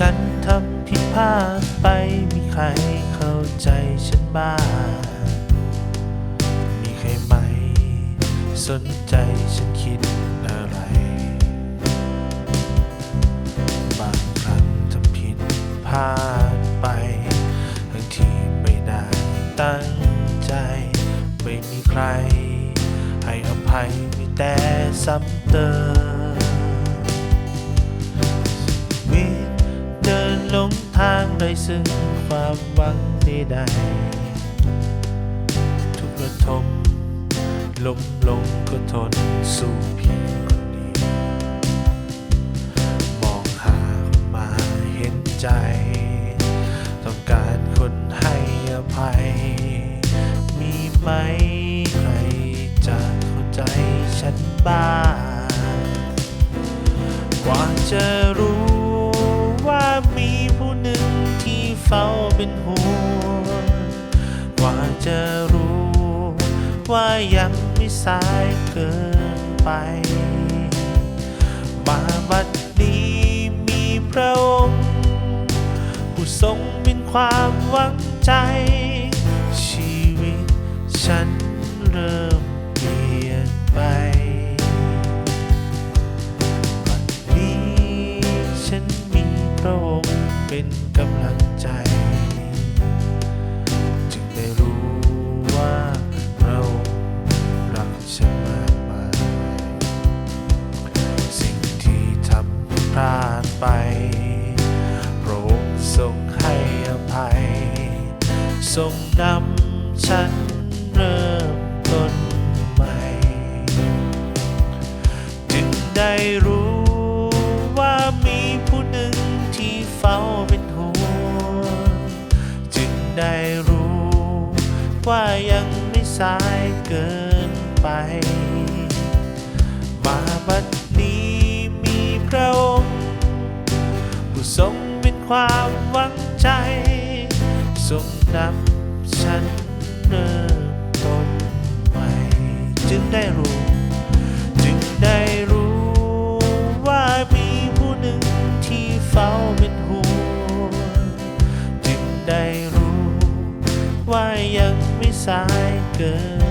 ฉันทำผิดพลาดไปมีใครเข้าใจฉันบ้าง มีใครไหม สนใจฉันคิดอะไร บางครั้งทำผิดพลาดไปทั้งที่ไม่ได้ตั้งใจ ไม่มีใคร ให้อภัยมีแต่ซ้ำเติม ซึ่งความหวังใดๆทุกระทมล้มลงก็ทนสู้เพียงคนเดียวมองหาคนมาเห็นใจ ต้องการคนให้อภัย มีไหมใครจะเข้าใจฉันบ้างกว่าจะรู้ เฝ้าเป็นห่วงกว่าจะรู้ว่ายังไม่สายเกินไป มาบัดนี้มีพระองค์ผู้ทรงเป็นความหวังใจ ชีวิตฉันเริ่มเปลี่ยน เป็นกำลังใจ จึงได้รู้ว่าเรารักฉันมากมายสิ่งที่ทำพลาดไปพระองค์ทรงให้อภัย ทรงนำฉัน ว่ายังไม่สายเกินไป มาบัดนี้มีพระองค์ผู้ทรงเป็นความหวังใจ ทรงนำฉันเริ่มต้นใหม่ จึงได้รู้ จึงได้รู้ว่ามีผู้หนึ่งที่เฝ้าเป็นห่วงจึงได้รู้ว่ายัง สายเกิน